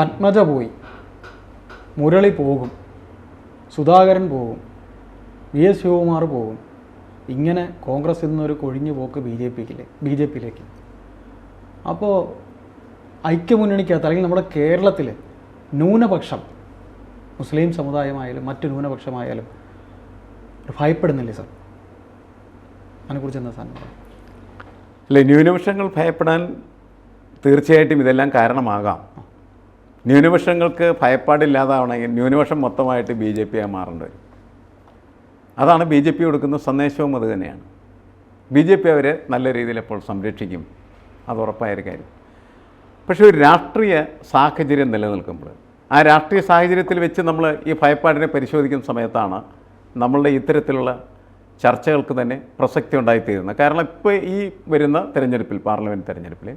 പത്മജ പോയി. മുരളി പോകും. സുധാകരൻ പോകും. വി എസ് ശിവകുമാർ പോകും. ഇങ്ങനെ കോൺഗ്രസ്സിൽ നിന്നൊരു കൊഴിഞ്ഞു പോക്ക് ബി ജെ പിക്കിലെ ബി ജെ പിയിലേക്ക്. അപ്പോൾ ഐക്യമുന്നണിക്കകത്ത് അല്ലെങ്കിൽ നമ്മുടെ കേരളത്തിൽ ന്യൂനപക്ഷം മുസ്ലിം സമുദായമായാലും മറ്റു ന്യൂനപക്ഷമായാലും ഭയപ്പെടുന്നില്ലേ സാർ? അതിനെക്കുറിച്ച് എന്താ സാധനം അല്ല ന്യൂനപക്ഷങ്ങൾ ഭയപ്പെടാൻ തീർച്ചയായിട്ടും ഇതെല്ലാം കാരണമാകാം. ന്യൂനപക്ഷങ്ങൾക്ക് ഭയപ്പാടില്ലാതാവണമെങ്കിൽ ന്യൂനപക്ഷം മൊത്തമായിട്ട് ബി ജെ പിയായി മാറേണ്ടി വരും. അതാണ് ബി ജെ പി കൊടുക്കുന്ന സന്ദേശവും അത് തന്നെയാണ്. ബി ജെ പി അവരെ നല്ല രീതിയിൽ എപ്പോൾ സംരക്ഷിക്കും അത് ഉറപ്പായൊരു കാര്യം. പക്ഷേ ഒരു രാഷ്ട്രീയ സാഹചര്യം നിലനിൽക്കുമ്പോൾ ആ രാഷ്ട്രീയ സാഹചര്യത്തിൽ വെച്ച് നമ്മൾ ഈ ഭയപ്പാടിനെ പരിശോധിക്കുന്ന സമയത്താണ് നമ്മളുടെ ഇത്തരത്തിലുള്ള ചർച്ചകൾക്ക് തന്നെ പ്രസക്തി ഉണ്ടായിത്തീരുന്നത്. കാരണം ഇപ്പോൾ ഈ വരുന്ന തിരഞ്ഞെടുപ്പിൽ പാർലമെന്റ് തിരഞ്ഞെടുപ്പിൽ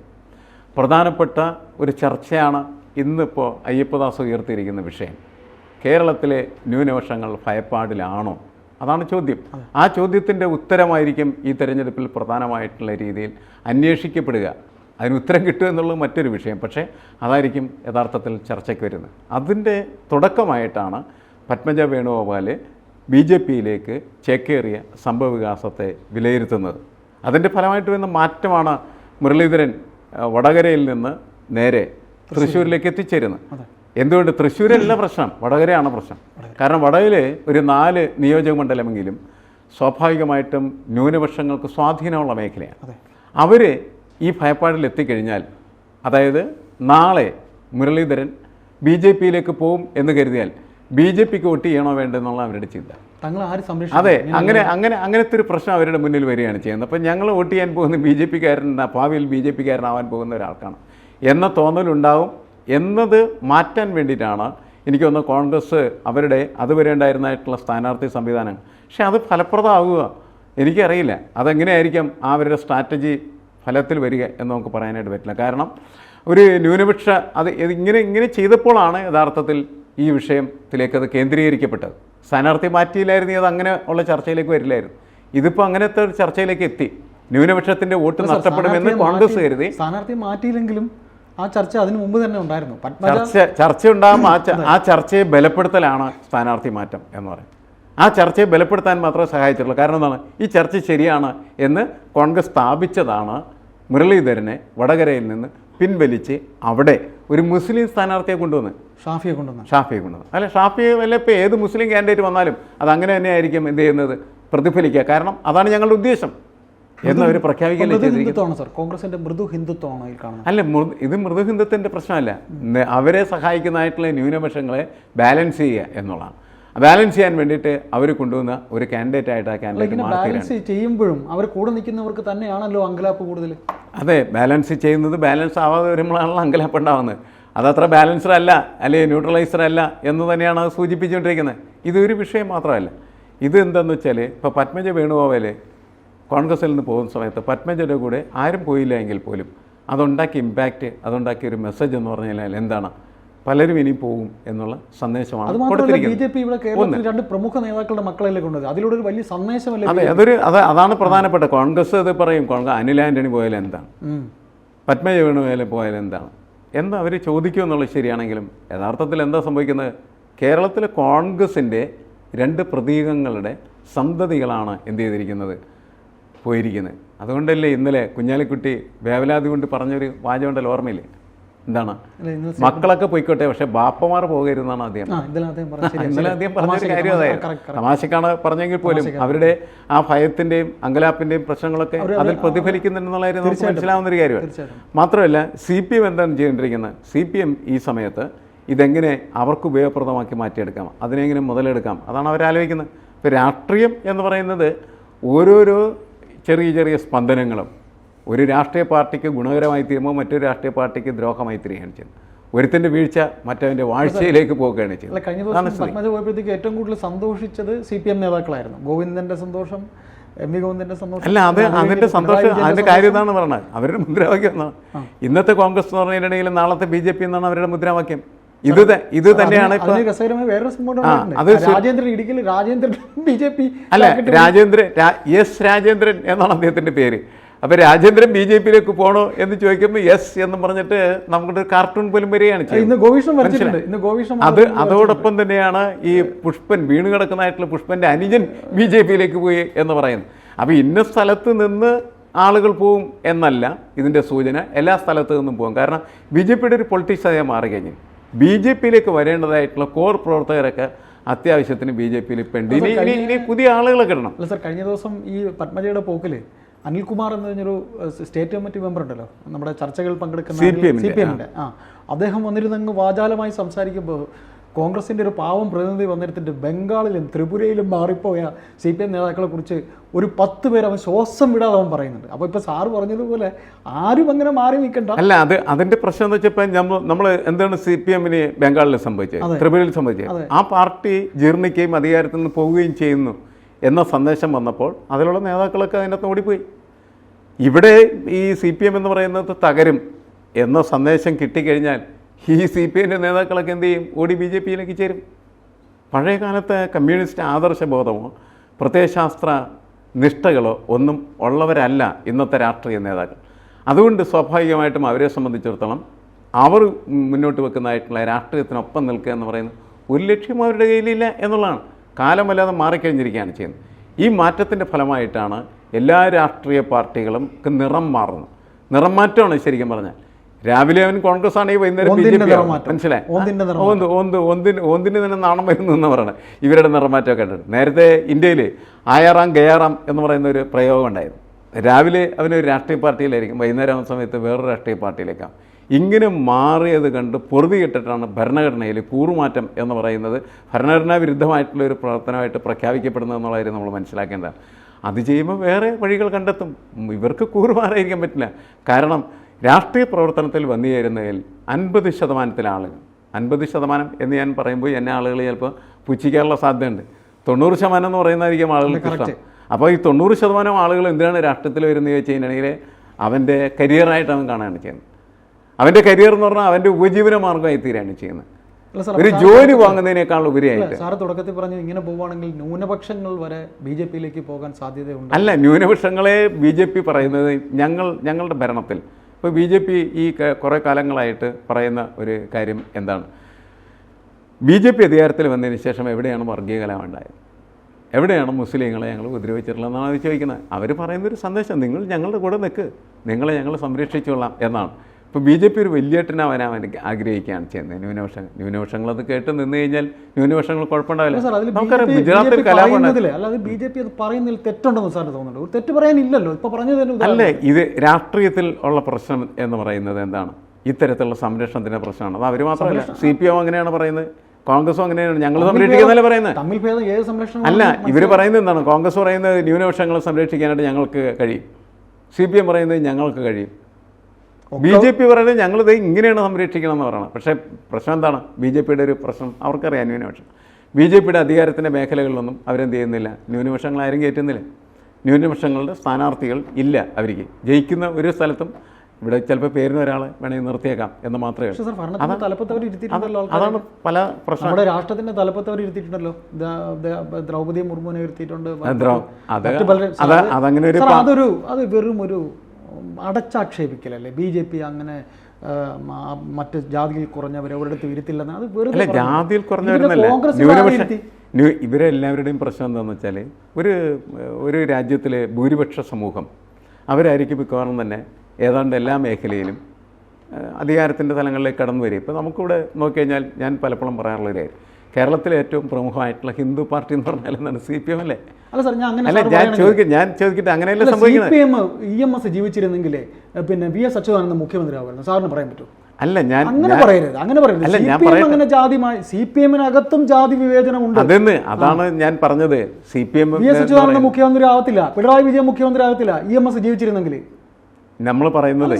പ്രധാനപ്പെട്ട ഒരു ചർച്ചയാണ് ഇന്നിപ്പോൾ അയ്യപ്പദാസ് ഉയർത്തിയിരിക്കുന്ന വിഷയം. കേരളത്തിലെ ന്യൂനപക്ഷങ്ങൾ ഭയപ്പാടിലാണോ? അതാണ് ചോദ്യം. ആ ചോദ്യത്തിന്റെ ഉത്തരമായിരിക്കും ഈ തെരഞ്ഞെടുപ്പിൽ പ്രധാനമായിട്ടുള്ള രീതിയിൽ അന്വേഷിക്കപ്പെടുക. അതിന് ഉത്തരം കിട്ടുക എന്നുള്ളത് മറ്റൊരു വിഷയം. പക്ഷേ അതായിരിക്കും യഥാർത്ഥത്തിൽ ചർച്ചയ്ക്ക് വരുന്നത്. അതിന്റെ തുടക്കമായിട്ടാണ് പത്മജ വേണുഗോപാൽ ബി ജെ പിയിലേക്ക് ചേക്കേറിയ സംഭവവികാസത്തെ വിലയിരുത്തുന്നത്. അതിന്റെ ഫലമായിട്ട് വരുന്ന മാറ്റമാണ് മുരളീധരൻ വടകരയിൽ നിന്ന് നേരെ തൃശ്ശൂരിലേക്ക് എത്തിച്ചേരുന്നത് എന്തുകൊണ്ട്? തൃശ്ശൂരല്ല പ്രശ്നം വടകരയാണ് പ്രശ്നം. കാരണം വടകരയിൽ ഒരു നാല് നിയോജക മണ്ഡലമെങ്കിലും സ്വാഭാവികമായിട്ടും ന്യൂനപക്ഷങ്ങൾക്ക് സ്വാധീനമുള്ള മേഖലയാണ്. അവർ ഈ ഭയപ്പാടിൽ എത്തിക്കഴിഞ്ഞാൽ അതായത് നാളെ മുരളീധരൻ ബി ജെ പിയിലേക്ക് പോവും എന്ന് കരുതിയാൽ ബി ജെ പിക്ക് വോട്ട് ചെയ്യണോ വേണ്ടെന്നുള്ള അവരുടെ ചിന്ത. തങ്ങൾ ആര് സംരക്ഷിക്കും? അതെ അങ്ങനെ അങ്ങനെ അങ്ങനത്തെ ഒരു പ്രശ്നം അവരുടെ മുന്നിൽ വരികയാണ് ചെയ്യുന്നത്. അപ്പം ഞങ്ങൾ വോട്ട് ചെയ്യാൻ പോകുന്ന ബി ജെ പിക്കാരൻ ഭാവിയിൽ ബി ജെ പിക്കാരനാവാൻ പോകുന്ന ഒരാൾക്കാണ്. എന്ന തോന്നലുണ്ടാവും എന്നത് മാറ്റാൻ വേണ്ടിയിട്ടാണ് എനിക്ക് തോന്നുന്നു കോൺഗ്രസ് അവരുടെ അതുവരെ ഉണ്ടായിരുന്നതായിട്ടുള്ള സ്ഥാനാർത്ഥി സംവിധാനം പക്ഷേ അത് ഫലപ്രദമാവുക എനിക്കറിയില്ല. അതെങ്ങനെയായിരിക്കും ആ അവരുടെ സ്ട്രാറ്റജി ഫലത്തിൽ വരിക എന്ന് നമുക്ക് പറയാനായിട്ട് പറ്റില്ല. കാരണം ഒരു ന്യൂനപക്ഷ അത് ഇങ്ങനെ ഇങ്ങനെ ചെയ്തപ്പോഴാണ് യഥാർത്ഥത്തിൽ ഈ വിഷയത്തിലേക്ക് അത് കേന്ദ്രീകരിക്കപ്പെട്ടത്. സ്ഥാനാർത്ഥി മാറ്റിയില്ലായിരുന്നു അത് അങ്ങനെ ഉള്ള ചർച്ചയിലേക്ക് വരില്ലായിരുന്നു. ഇതിപ്പോൾ അങ്ങനത്തെ ഒരു ചർച്ചയിലേക്ക് എത്തി. ന്യൂനപക്ഷത്തിന്റെ വോട്ട് നഷ്ടപ്പെടുമെന്ന് കോൺഗ്രസ് കരുതി. സ്ഥാനാർത്ഥി മാറ്റിയില്ലെങ്കിലും ആ ചർച്ച അതിനു മുമ്പ് തന്നെ ഉണ്ടായിരുന്നു. ചർച്ച ചർച്ച ഉണ്ടാകുമ്പോൾ ആ ചർച്ചയെ ബലപ്പെടുത്തലാണ് സ്ഥാനാർത്ഥി മാറ്റം എന്ന് പറയുന്നത് ആ ചർച്ചയെ ബലപ്പെടുത്താൻ മാത്രമേ സഹായിച്ചുള്ളൂ കാരണം എന്താണ്? ഈ ചർച്ച ശരിയാണ് എന്ന് കോൺഗ്രസ് സ്ഥാപിച്ചതാണ് മുരളീധരനെ വടകരയിൽ നിന്ന് പിൻവലിച്ച് അവിടെ ഒരു മുസ്ലിം സ്ഥാനാർത്ഥിയെ കൊണ്ടുവന്ന്. ഷാഫിയെ കൊണ്ടുവന്ന്. ഷാഫിയെ കൊണ്ടുവന്ന്. അല്ല ഷാഫിയെ വല്ല ഇപ്പോൾ ഏത് മുസ്ലിം കാൻഡിഡേറ്റ് വന്നാലും അത് അങ്ങനെ തന്നെയായിരിക്കും എന്ത് ചെയ്യുന്നത്? പ്രതിഫലിക്കുക. കാരണം അതാണ് ഞങ്ങളുടെ ഉദ്ദേശം. എന്ന് അവർ പ്രഖ്യാപിക്കുകയല്ലേ ഹിന്ദുത്വമാണ് സാർ. കോൺഗ്രസിന്റെ മൃദു ഹിന്ദുത്വമാണ് ഈ കാണുന്നത്. അല്ല ഇത് മൃദു ഹിന്ദുത്വത്തിന്റെ പ്രശ്നമല്ല. അവരെ സഹായിക്കുന്നതായിട്ടുള്ള ന്യൂനപക്ഷങ്ങളെ ബാലൻസ് ചെയ്യുക എന്നുള്ളതാണ്. ബാലൻസ് ചെയ്യാൻ വേണ്ടിയിട്ട് അവർ കൊണ്ടുവന്ന ഒരു കാൻഡിഡേറ്റ് ആയിട്ട് ആ കാൻഡിഡേറ്റ് ബാലൻസ് ചെയ്യുമ്പോഴും അവർ കൂടെ നിൽക്കുന്നവർക്ക് തന്നെയാണല്ലോ അങ്കലാപ്പ് കൂടുതൽ. അതെ ബാലൻസ് ചെയ്യുന്നത് ബാലൻസ് ആവാതെ വരുമ്പോഴാണല്ലോ അങ്കലാപ്പ് ഉണ്ടാവുന്നത്. അതത്ര ബാലൻസ്ഡ് അല്ല അല്ലെങ്കിൽ ന്യൂട്രലൈസ്ഡ് അല്ല എന്ന് തന്നെയാണ് അത് സൂചിപ്പിച്ചുകൊണ്ടിരിക്കുന്നത്. ഇതൊരു വിഷയം മാത്രമല്ല. ഇത് എന്താണെന്ന് വെച്ചാൽ ഇപ്പോൾ പത്മജ വേണുഗോപാൽ കോൺഗ്രസിൽ നിന്ന് പോകുന്ന സമയത്ത് പത്മജയുടെ കൂടെ ആരും പോയില്ല എങ്കിൽ പോലും അതുണ്ടാക്കിയ ഇമ്പാക്റ്റ് അതുണ്ടാക്കിയ ഒരു മെസ്സേജ് എന്ന് പറഞ്ഞു കഴിഞ്ഞാൽ എന്താണ്? പലരും ഇനി പോകും എന്നുള്ള സന്ദേശമാണ് മാത്രമല്ല ബി ജെ പി ഇവിടെ കേരളത്തിൽ രണ്ട് പ്രമുഖ നേതാക്കളുടെ മക്കളെ കൊണ്ടുവന്നത് അതിലൂടെ ഒരു വലിയ സന്ദേശമല്ലേ അതെ അതൊരു അത് അതാണ് പ്രധാനപ്പെട്ട കോൺഗ്രസ് ഇത് പറയും. കോൺഗ്രസ് അനിൽ ആന്റണി പോയാലും എന്താണ്. പത്മജ വേണുവേല പോയാലും എന്താണ്? എന്ന് അവർ ചോദിക്കും എന്നുള്ളത് ശരിയാണെങ്കിലും യഥാർത്ഥത്തിൽ എന്താ സംഭവിക്കുന്നത്? കേരളത്തിലെ കോൺഗ്രസിന്റെ രണ്ട് പ്രതീകങ്ങളുടെ സന്തതികളാണ് എന്ത് ചെയ്തിരിക്കുന്നത്? പോയിരിക്കുന്നത്. അതുകൊണ്ടല്ലേ ഇന്നലെ കുഞ്ഞാലിക്കുട്ടി വേവലാതി കൊണ്ട് പറഞ്ഞൊരു വാചകമുണ്ടല്ലോ ഓർമ്മയില്ലേ? എന്താണ്? മക്കളൊക്കെ പോയിക്കോട്ടെ പക്ഷെ ബാപ്പമാർ പോകരുതെന്നാണ് അദ്ദേഹം ഇന്നലെ അദ്ദേഹം പറഞ്ഞൊരു കാര്യം അതായത്. തമാശക്കാണ് പറഞ്ഞെങ്കിൽ പോലും അവരുടെ ആ ഭയത്തിന്റെയും അങ്കലാപ്പിന്റെയും പ്രശ്നങ്ങളൊക്കെ അതിൽ പ്രതിഫലിക്കുന്നുണ്ടെന്നുള്ള കാര്യം നമുക്ക് മനസ്സിലാവുന്ന ഒരു കാര്യമാണ്. മാത്രമല്ല സി പി എം എന്താണ് ചെയ്തുകൊണ്ടിരിക്കുന്നത്? സി പി എം ഈ സമയത്ത് ഇതെങ്ങനെ അവർക്ക് ഉപയോഗപ്രദമാക്കി മാറ്റിയെടുക്കാം? അതിനെങ്ങനെ മുതലെടുക്കാം? അതാണ് അവർ ആലോചിക്കുന്നത് ഇപ്പോൾ രാഷ്ട്രീയം എന്ന് പറയുന്നത് ഓരോരോ ചെറിയ ചെറിയ സ്പന്ദനങ്ങളും ഒരു രാഷ്ട്രീയ പാർട്ടിക്ക് ഗുണകരമായി തീരുമ്പോൾ മറ്റൊരു രാഷ്ട്രീയ പാർട്ടിക്ക് ദ്രോഹമായി തീരുകയാണ് ചെയ്യുന്നത്. ഒരുത്തിന്റെ വീഴ്ച മറ്റവന്റെ വാഴ്ചയിലേക്ക് പോകുകയാണ് ചെയ്യുന്നത്. കഴിഞ്ഞ ദിവസം പോയപ്പോഴത്തേക്ക് ഏറ്റവും കൂടുതൽ സന്തോഷിച്ചത് സി പി എം നേതാക്കളായിരുന്നു. ഗോവിന്ദന്റെ സന്തോഷം എം വി ഗോവിന്ദന്റെ സന്തോഷം അല്ല അത് അതിന്റെ അതിന്റെ സന്തോഷം അതിന്റെ കാര്യം എന്താണെന്ന് പറയുന്നത് അവരുടെ മുദ്രാവാക്യം എന്നാണ്. ഇന്നത്തെ കോൺഗ്രസ് എന്ന് പറഞ്ഞിട്ടുണ്ടെങ്കിൽ നാളത്തെ ബി ജെ പി എന്നാണ് അവരുടെ മുദ്രാവാക്യം. ഇത് ഇത് തന്നെയാണ്. രാജേന്ദ്രൻ ഇടുക്കിയിൽ രാജേന്ദ്രൻ ബി ജെ പി അല്ല രാജേന്ദ്രൻ എസ് രാജേന്ദ്രൻ എന്നാണ് അദ്ദേഹത്തിന്റെ പേര്. അപ്പോൾ രാജേന്ദ്രൻ ബി ജെ പിയിലേക്ക് പോകണോ എന്ന് ചോദിക്കുമ്പോൾ എസ് എന്ന് പറഞ്ഞിട്ട് നമുക്കൊരു കാർട്ടൂൺ പോലും വരികയാണ് ചെയ്യുന്നത്. അത് അതോടൊപ്പം തന്നെയാണ് ഈ പുഷ്പൻ വീണ് കിടക്കുന്നതായിട്ടുള്ള പുഷ്പന്റെ അനുജൻ ബി ജെ പിയിലേക്ക് പോയി എന്ന് പറയുന്നത്. അപ്പോൾ ഇന്ന സ്ഥലത്ത് നിന്ന് ആളുകൾ പോവും എന്നല്ല ഇതിന്റെ സൂചന. എല്ലാ സ്ഥലത്തു നിന്നും പോകും കാരണം ബി ജെ പിയുടെ ഒരു പൊളിറ്റിക്സായി മാറിക്കഴിഞ്ഞു. ബി ജെ പിയിലേക്ക് വരേണ്ടതായിട്ടുള്ള കോർ പ്രവർത്തകരൊക്കെ അത്യാവശ്യത്തിന് ബി ജെ പിയിൽ ഇപ്പം ഉണ്ട്. ഇനി ഇനി ഇനി പുതിയ ആളുകളെ കിട്ടണം അല്ല സാർ കഴിഞ്ഞ ദിവസം ഈ പത്മജയുടെ പോക്കിൽ അനിൽകുമാർ എന്ന് പറഞ്ഞൊരു സ്റ്റേറ്റ് കമ്മിറ്റി മെമ്പർ ഉണ്ടല്ലോ നമ്മുടെ ചർച്ചകൾ പങ്കെടുക്കുന്ന സി പി എമ്മിന്റെ ആ അദ്ദേഹം വന്നിരുന്നങ്ങ് വാചാലമായി സംസാരിക്കുമ്പോൾ കോൺഗ്രസിന്റെ ഒരു പാവം പ്രതിനിധി വന്നിരുത്തിട്ട് ബംഗാളിലും ത്രിപുരയിലും മാറിപ്പോയ സി പി എം നേതാക്കളെ കുറിച്ച് ഒരു പത്ത് പേര് അവൻ ശ്വാസം വിടാതെ അവൻ പറയുന്നുണ്ട്. അപ്പോൾ ഇപ്പോൾ സാറ് പറഞ്ഞതുപോലെ ആരും അങ്ങനെ മാറി നിൽക്കണ്ട. അല്ല അത് അതിന്റെ പ്രശ്നം എന്ന് വെച്ചപ്പോൾ നമ്മൾ നമ്മൾ എന്താണ് സി പി എമ്മിന് ബംഗാളിൽ സംഭവിച്ചത് ത്രിപുരയിൽ സംഭവിച്ചത് ആ പാർട്ടി ജീർണിക്കുകയും അധികാരത്തിൽ നിന്ന് പോവുകയും ചെയ്യുന്നു എന്ന സന്ദേശം വന്നപ്പോൾ അതിലുള്ള നേതാക്കളൊക്കെ അതിനകത്ത് ഓടിപ്പോയി. ഇവിടെ ഈ സി പി എം എന്ന് പറയുന്നത് തകരും എന്ന സന്ദേശം കിട്ടിക്കഴിഞ്ഞാൽ ഈ സി പി എമ്മിന്റെ നേതാക്കളൊക്കെ എന്ത് ചെയ്യും? ഓടി ബി ജെ പിയിലേക്ക് ചേരും. പഴയ കാലത്തെ കമ്മ്യൂണിസ്റ്റ് ആദർശബോധമോ പ്രത്യയശാസ്ത്ര നിഷ്ഠകളോ ഒന്നും ഉള്ളവരല്ല ഇന്നത്തെ രാഷ്ട്രീയ നേതാക്കൾ. അതുകൊണ്ട് സ്വാഭാവികമായിട്ടും അവരെ സംബന്ധിച്ചിടത്തോളം അവർ മുന്നോട്ട് വെക്കുന്നതായിട്ടുള്ള രാഷ്ട്രീയത്തിനൊപ്പം നിൽക്കുക എന്ന് പറയുന്നത് ഒരു ലക്ഷ്യം അവരുടെ കയ്യിലില്ല എന്നുള്ളതാണ്. കാലമല്ലാതെ മാറിക്കഴിഞ്ഞിരിക്കുകയാണ് ചെയ്യുന്നത്. ഈ മാറ്റത്തിന്റെ ഫലമായിട്ടാണ് എല്ലാ രാഷ്ട്രീയ പാർട്ടികളും നിറം മാറുന്നത്. നിറം മാറ്റമാണ് ശരിക്കും പറഞ്ഞാൽ. രാവിലെ അവൻ കോൺഗ്രസ് ആണെങ്കിൽ വൈകുന്നേരം ബി ജെ പി. മനസ്സിലായി? ഒന്തിന് തന്നെ നാണം വരുന്നു എന്ന് പറയണത് ഇവരുടെ നിറമാറ്റമൊക്കെ ഉണ്ട്. നേരത്തെ ഇന്ത്യയിൽ ആയാറാം ഗയാറാം എന്ന് പറയുന്ന ഒരു പ്രയോഗം ഉണ്ടായിരുന്നു. രാവിലെ അവനൊരു രാഷ്ട്രീയ പാർട്ടിയിലായിരിക്കും. വൈകുന്നേരം ആവുന്ന സമയത്ത് വേറൊരു രാഷ്ട്രീയ പാർട്ടിയിലേക്കാണ് ഇങ്ങനെ മാറിയത് കണ്ട് പൊറുതി കെട്ടിട്ടാണ് ഭരണഘടനയിൽ കൂറുമാറ്റം എന്ന് പറയുന്നത് ഭരണഘടനാ വിരുദ്ധമായിട്ടുള്ള ഒരു പ്രവർത്തനമായിട്ട് പ്രഖ്യാപിക്കപ്പെടുന്നത് എന്നുള്ള കാര്യം നമ്മൾ മനസ്സിലാക്കേണ്ടതാണ്. അത് ചെയ്യുമ്പോൾ വേറെ വഴികൾ കണ്ടെത്തും. ഇവർക്ക് കൂറുമാറായിരിക്കാൻ പറ്റില്ല. കാരണം രാഷ്ട്രീയ പ്രവർത്തനത്തിൽ വന്നു ചേരുന്നതിൽ അൻപത് ശതമാനത്തിലെ ആളുകൾ. അൻപത് ശതമാനം എന്ന് ഞാൻ പറയുമ്പോൾ എന്നെ ആളുകൾ ചിലപ്പോൾ പുച്ഛിക്കാനുള്ള സാധ്യതയുണ്ട്. തൊണ്ണൂറ് ശതമാനം എന്ന് പറയുന്നതായിരിക്കും ആളുകൾക്ക് ഇഷ്ടം അപ്പോൾ ഈ തൊണ്ണൂറ് ശതമാനം ആളുകൾ എന്തിനാണ് രാഷ്ട്രീയത്തിൽ വരുന്നത് ചോദിച്ചു കഴിഞ്ഞിട്ടുണ്ടെങ്കിൽ അവന്റെ കരിയറായിട്ട് അവൻ കാണുകയാണ് ചെയ്യുന്നത്. അവന്റെ കരിയർ എന്ന് പറഞ്ഞാൽ അവന്റെ ഉപജീവന മാർഗമായി തീരുകയാണ് ചെയ്യുന്നത്. ഒരു ജോലി വാങ്ങുന്നതിനേക്കാൾ ഉപരിയായിട്ട്. സാറ് തുടക്കത്തിൽ പറഞ്ഞു ഇങ്ങനെ പോവുകയാണെങ്കിൽ ന്യൂനപക്ഷങ്ങൾ വരെ ബി ജെ പിയിലേക്ക് പോകാൻ സാധ്യതയുണ്ട്. അല്ല ന്യൂനപക്ഷങ്ങളെ ബി ജെ പി പറയുന്നത് ഞങ്ങൾ ഞങ്ങളുടെ ഭരണത്തിൽ ഇപ്പോൾ ബി ജെ പി ഈ കുറേ കാലങ്ങളായിട്ട് പറയുന്ന ഒരു കാര്യം എന്താണ്? ബി ജെ പി അധികാരത്തിൽ വന്നതിന് ശേഷം എവിടെയാണ് വർഗീയ കലാപം ഉണ്ടായത്? എവിടെയാണ് മുസ്ലിങ്ങളെ ഞങ്ങൾ ഉപദ്രവിച്ചിട്ടുള്ളതെന്നാണ് അത് ചോദിക്കുന്നത്. അവർ പറയുന്നൊരു സന്ദേശം നിങ്ങൾ ഞങ്ങളുടെ കൂടെ നിൽക്ക്. നിങ്ങളെ ഞങ്ങൾ സംരക്ഷിച്ചുകൊള്ളാം എന്നാണ്. ഇപ്പോൾ ബി ജെ പി ഒരു വലിയേട്ടനാവാനാവാൻ ആഗ്രഹിക്കുകയാണ് ചെയ്യുന്നത്. ന്യൂനപക്ഷങ്ങൾ ന്യൂനപക്ഷങ്ങൾ അത് കേട്ട് നിന്ന് കഴിഞ്ഞാൽ ന്യൂനപക്ഷങ്ങൾ കുഴപ്പമുണ്ടാവില്ല. സാർ അതിൽ നമുക്കറിയാം ഗുജറാത്തിൽ കലാപം ഉണ്ടായി. അല്ലാതെ ബി ജെ പി അത് പറയുന്നതിൽ തെറ്റുണ്ടെന്ന് സാറിന് തോന്നുന്നുണ്ട്. ഒരു തെറ്റ് പറയാനില്ലല്ലോ. പറഞ്ഞത് അല്ലേ ഇത് രാഷ്ട്രീയത്തിൽ ഉള്ള പ്രശ്നം എന്ന് പറയുന്നത് എന്താണ്? ഇത്തരത്തിലുള്ള സംരക്ഷണത്തിന്റെ പ്രശ്നമാണ്. അത് അവർ മാത്രമല്ല സി പി എം അങ്ങനെയാണ് പറയുന്നത്. കോൺഗ്രസും അങ്ങനെയാണ്. ഞങ്ങൾ സംരക്ഷിക്കുന്നതല്ലേ പറയുന്നത്. തമ്മിൽ ഭേദം ഏത് സംരക്ഷണം അല്ല ഇവർ പറയുന്നത് എന്താണ്? കോൺഗ്രസ് പറയുന്നത് ന്യൂനപക്ഷങ്ങളെ സംരക്ഷിക്കാനായിട്ട് ഞങ്ങൾക്ക് കഴിയും. സി പി എം പറയുന്നത് ഞങ്ങൾക്ക് കഴിയും. ബി ജെ പി പറയുന്നത് ഞങ്ങളിത് ഇങ്ങനെയാണ് സംരക്ഷിക്കണം എന്ന് പറയണം. പക്ഷേ പ്രശ്നം എന്താണ്? ബി ജെ പിയുടെ ഒരു പ്രശ്നം അവർക്കറിയാം ന്യൂനപക്ഷം. ബി ജെ പിയുടെ അധികാരത്തിന്റെ മേഖലകളിലൊന്നും അവരെന്ത് ചെയ്യുന്നില്ല? ന്യൂനപക്ഷങ്ങൾ ആരും കയറ്റുന്നില്ല. ന്യൂനപക്ഷങ്ങളുടെ സ്ഥാനാർത്ഥികൾ ഇല്ല അവർക്ക്. ജയിക്കുന്ന ഒരു സ്ഥലത്തും ഇവിടെ ചിലപ്പോൾ പേരിന് ഒരാളെ വേണമെങ്കിൽ നിർത്തിയേക്കാം എന്ന് മാത്രമേ അതാണ് പല പ്രശ്നം. നമ്മുടെ രാഷ്ട്രത്തിന്റെ തലപ്പത്ത് അവർ ഇരുത്തിയിട്ടുണ്ടല്ലോ ദ്രൗപദി മുർമുവിനെ ഇരുത്തിയിട്ടുണ്ട്. അതങ്ങനെ ഒരു അതൊരു അത് വെറും ഒരു അടച്ചാക്ഷേപിക്കലല്ലേ? ബി ജെ പി അങ്ങനെ മറ്റു ജാതിയിൽ കുറഞ്ഞവരെ ഒരിടത്ത് ഇരുത്തില്ലെന്ന് അത് വെറുതെ ജാതിയിൽ കുറഞ്ഞവരെന്നല്ല ഇവരെല്ലാവരുടെയും പ്രശ്നം എന്താണെന്ന് വെച്ചാൽ ഒരു ഒരു രാജ്യത്തിലെ ഭൂരിപക്ഷ സമൂഹം അവരായിരിക്കും മിക്കവാറും തന്നെ ഏതാണ്ട് എല്ലാ മേഖലയിലും അധികാരത്തിന്റെ തലങ്ങളിലേക്ക് കടന്നു വരിക ഇപ്പോൾ നമുക്കിവിടെ നോക്കിക്കഴിഞ്ഞാൽ ഞാൻ പലപ്പോഴും പറയാറുള്ള ഒരു കാര്യം. കേരളത്തിലെ ഏറ്റവും പ്രമുഖമായിട്ടുള്ള ഹിന്ദു പാർട്ടി എന്ന് പറഞ്ഞാൽ എന്താണ്? സി പി എം അല്ലേ? അല്ല സാർ ഞാൻ അങ്ങനെ അല്ല ഞാൻ ചോദിക്കും ഞാൻ ചോദിക്കട്ടെ അങ്ങനെയല്ലേ സംഭവിക്കുന്നത്? ഇ എം എസ് ജീവിച്ചിരുന്നെങ്കിലേ പിന്നെ വി എസ് അച്യുതാനന്ദ മുഖ്യമന്ത്രി ആവുമായിരുന്നു സാറിന് പറയാൻ പറ്റുമോ? അല്ല ഞാൻ അങ്ങനെ പറയരുത് അങ്ങനെ പറയരുത്. ഞാൻ അങ്ങനെ ജാതിമായി സി പി എമ്മിനകത്തും ജാതി വിവേചനം ഉണ്ട് അതെന്ന് അതാണ് ഞാൻ പറഞ്ഞത്. സി പി എം മുഖ്യമന്ത്രി ആവത്തില്ല പിണറായി വിജയൻ മുഖ്യമന്ത്രി ആവത്തില്ല ഇ എം എസ് ജീവിച്ചിരുന്നെങ്കിൽ നമ്മൾ പറയുന്നത്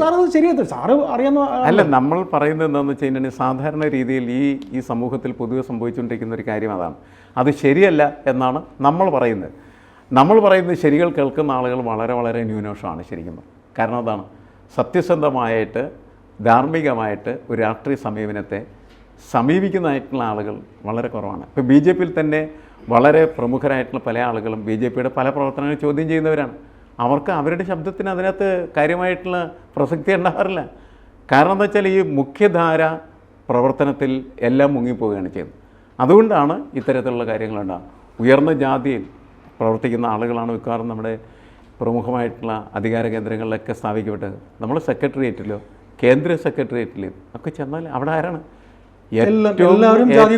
സാറ് അറിയാവുന്ന അല്ല നമ്മൾ പറയുന്നത് എന്താണെന്ന് വെച്ച് കഴിഞ്ഞാൽ സാധാരണ രീതിയിൽ ഈ ഈ സമൂഹത്തിൽ പൊതുവെ സംഭവിച്ചുകൊണ്ടിരിക്കുന്ന ഒരു കാര്യം അതാണ്. അത് ശരിയല്ല എന്നാണ് നമ്മൾ പറയുന്നത്. നമ്മൾ പറയുന്നത് ശരികൾ കേൾക്കുന്ന ആളുകൾ വളരെ വളരെ ന്യൂനോഷമാണ് ശരിക്കും. കാരണം അതാണ്. സത്യസന്ധമായിട്ട് ധാർമ്മികമായിട്ട് ഒരു രാഷ്ട്രീയ സമീപനത്തെ സമീപിക്കുന്നതായിട്ടുള്ള ആളുകൾ വളരെ കുറവാണ്. ഇപ്പോൾ ബി ജെ പിയിൽ തന്നെ വളരെ പ്രമുഖരായിട്ടുള്ള പല ആളുകളും ബി ജെ പിയുടെ പല പ്രവർത്തനങ്ങളും ചോദ്യം ചെയ്യുന്നവരാണ്. അവർക്ക് അവരുടെ ശബ്ദത്തിന് അതിനകത്ത് കാര്യമായിട്ടുള്ള പ്രസക്തി ഉണ്ടാകാറില്ല കാരണം എന്താ വെച്ചാൽ ഈ മുഖ്യധാര പ്രവർത്തനത്തിൽ എല്ലാം മുങ്ങിപ്പോവുകയാണ് ചെയ്യുന്നത്. അതുകൊണ്ടാണ് ഇത്തരത്തിലുള്ള കാര്യങ്ങളുണ്ടാകുക ഉയർന്ന ജാതിയിൽ പ്രവർത്തിക്കുന്ന ആളുകളാണ് മിക്കവാറും നമ്മുടെ പ്രമുഖമായിട്ടുള്ള അധികാര കേന്ദ്രങ്ങളിലൊക്കെ സ്ഥാപിക്കപ്പെട്ടത്. നമ്മൾ സെക്രട്ടേറിയറ്റിലോ കേന്ദ്ര സെക്രട്ടേറിയറ്റിലോ ഒക്കെ ചെന്നാൽ അവിടെ ആരാണ്? എല്ലാവരും ജാതി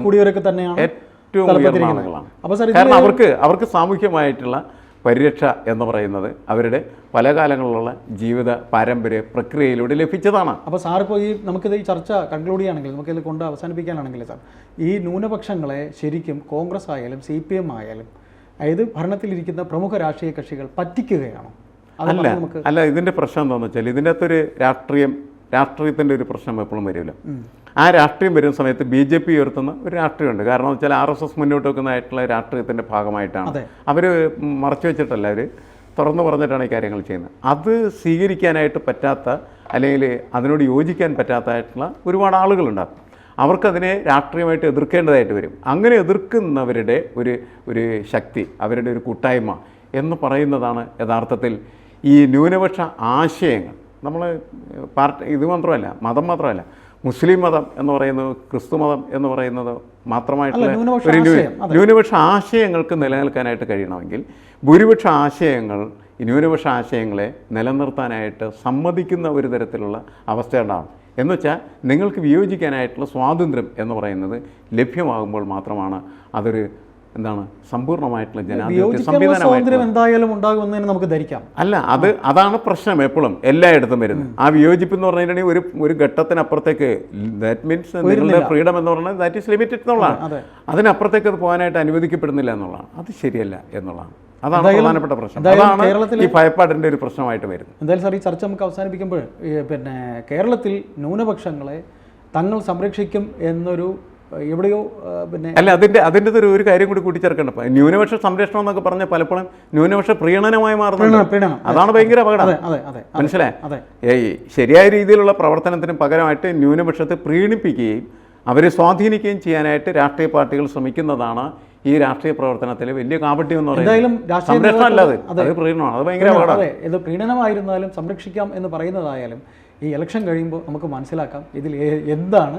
കൂടിയവരൊക്കെ തന്നെയാണ്. ഏറ്റവും- ഉയർന്ന. ആളുകളാണ്. കാരണം അവർക്ക് അവർക്ക് സാമൂഹ്യമായിട്ടുള്ള പരിരക്ഷ എന്ന് പറയുന്നത് അവരുടെ പല കാലങ്ങളിലുള്ള ജീവിത പാരമ്പര്യ പ്രക്രിയയിലൂടെ ലഭിച്ചതാണ്. അപ്പോൾ സാർ ഇപ്പോൾ ഈ നമുക്കിത് ഈ ചർച്ച കൺക്ലൂഡ് ചെയ്യുകയാണെങ്കിൽ നമുക്കിത് കൊണ്ട് അവസാനിപ്പിക്കാനാണെങ്കിൽ സാർ ഈ ന്യൂനപക്ഷങ്ങളെ ശരിക്കും കോൺഗ്രസ് ആയാലും സി പി എം ആയാലും അതായത് ഭരണത്തിലിരിക്കുന്ന പ്രമുഖ രാഷ്ട്രീയ കക്ഷികൾ പറ്റിക്കുകയാണോ? അല്ല അല്ല ഇതിന്റെ പ്രശ്നം എന്താണെന്ന് വെച്ചാൽ ഇതിന്റെ അകത്തൊരു രാഷ്ട്രീയം രാഷ്ട്രീയത്തിന്റെ ഒരു പ്രശ്നം എപ്പോഴും വരില്ല. ആ രാഷ്ട്രീയം വരുന്ന സമയത്ത് ബി ജെ പി ഉയർത്തുന്ന ഒരു രാഷ്ട്രീയമുണ്ട്. കാരണം വെച്ചാൽ ആർ എസ് എസ് മുന്നോട്ട് വെക്കുന്നതായിട്ടുള്ള രാഷ്ട്രീയത്തിന്റെ ഭാഗമായിട്ടാണ്. അവർ മറച്ചു വെച്ചിട്ടല്ല അവർ തുറന്നു പറഞ്ഞിട്ടാണ് ഈ കാര്യങ്ങൾ ചെയ്യുന്നത്. അത് സ്വീകരിക്കാനായിട്ട് പറ്റാത്ത അല്ലെങ്കിൽ അതിനോട് യോജിക്കാൻ പറ്റാത്തതായിട്ടുള്ള ഒരുപാട് ആളുകളുണ്ടാകും. അവർക്കതിനെ രാഷ്ട്രീയമായിട്ട് എതിർക്കേണ്ടതായിട്ട് വരും. അങ്ങനെ എതിർക്കുന്നവരുടെ ഒരു ഒരു ശക്തി അവരുടെ ഒരു കൂട്ടായ്മ എന്ന് പറയുന്നതാണ് യഥാർത്ഥത്തിൽ ഈ ന്യൂനപക്ഷ ആശയങ്ങൾ. നമ്മൾ പാർട്ടി ഇത് മാത്രമല്ല മതം മാത്രമല്ല മുസ്ലിം മതം എന്ന് പറയുന്നത് ക്രിസ്തു മതം എന്ന് പറയുന്നത് മാത്രമായിട്ടുള്ള ന്യൂനപക്ഷ ഒരു. ന്യൂനപക്ഷ ആശയങ്ങൾക്ക് നിലനിൽക്കാനായിട്ട് കഴിയണമെങ്കിൽ ഭൂരിപക്ഷ ആശയങ്ങൾ ന്യൂനപക്ഷ ആശയങ്ങളെ നിലനിർത്താനായിട്ട് സമ്മതിക്കുന്ന ഒരു തരത്തിലുള്ള അവസ്ഥ ഉണ്ടാകും എന്ന് വെച്ചാൽ നിങ്ങൾക്ക് വിയോജിക്കാനായിട്ടുള്ള സ്വാതന്ത്ര്യം എന്ന് പറയുന്നത് ലഭ്യമാകുമ്പോൾ മാത്രമാണ് അതൊരു എന്താണ്? സമ്പൂർണമായിട്ടുള്ള ജനാധിപത്യ സംവിധാനം എന്തായാലും ഉണ്ടാകുമെന്ന് തന്നെ നമുക്ക് ധരിക്കാം. അല്ല അത് അതാണ് പ്രശ്നം എപ്പോഴും. എല്ലായിടത്തും വരുന്നത്. ആ വിയോജിപ്പ് എന്ന് പറഞ്ഞിട്ടുണ്ടെങ്കിൽ ഒരു ഒരു ഘട്ടത്തിനപ്പുറത്തേക്ക് ദാറ്റ് മീൻസ് നിങ്ങളുടെ ഫ്രീഡം എന്ന് പറഞ്ഞാൽ ദാറ്റ് ഈസ് ലിമിറ്റഡ് എന്നുള്ളതാണ്. അതെ. അതിനപ്പുറത്തേക്ക് അത് പോകാനായിട്ട് അനുവദിക്കപ്പെടുന്നില്ല എന്നുള്ളതാണ്. അത് ശരിയല്ല എന്നുള്ളതാണ്. അതാണ് പ്രധാനപ്പെട്ട പ്രശ്നം. അതാണ് ഈ ഭയപ്പാടിന്റെ ഒരു പ്രശ്നമായിട്ട് വരുന്നത്. എന്തായാലും സാർ ഈ ചർച്ച നമുക്ക് അവസാനിപ്പിക്കുമ്പോൾ പിന്നെ കേരളത്തിൽ ന്യൂനപക്ഷങ്ങളെ തങ്ങൾ സംരക്ഷിക്കും എന്നൊരു എവിടെയോ പിന്നെ അല്ല അതിന്റെ അതിന്റെ ഒരു ഒരു കാര്യം കൂടി കൂട്ടിച്ചേർക്കേണ്ട. ന്യൂനപക്ഷ സംരക്ഷണം എന്നൊക്കെ പറഞ്ഞ പലപ്പോഴും ന്യൂനപക്ഷ പ്രീണനമായി മാറുന്നത് അതാണ് ഭയങ്കര അപകടം. മനസ്സിലായി? ശരിയായ രീതിയിലുള്ള പ്രവർത്തനത്തിന് പകരമായിട്ട് ന്യൂനപക്ഷത്തെ പ്രീണിപ്പിക്കുകയും അവരെ സ്വാധീനിക്കുകയും ചെയ്യാനായിട്ട് രാഷ്ട്രീയ പാർട്ടികൾ ശ്രമിക്കുന്നതാണ് ഈ രാഷ്ട്രീയ പ്രവർത്തനത്തിലെ വലിയ കാപട്യം എന്ന് പറയുന്നത്. രാഷ്ട്രീയ സംരക്ഷണം അല്ലാതെ അത് പ്രീണനമാണ്. അത് ഭയങ്കര അപകടം അതെ. ഇത് പ്രീണനമായിരുന്നാലും സംരക്ഷിക്കാം എന്ന് പറയുന്നതായാലും ഈ ഇലക്ഷൻ കഴിയുമ്പോൾ നമുക്ക് മനസ്സിലാക്കാം ഇതിൽ എന്താണ്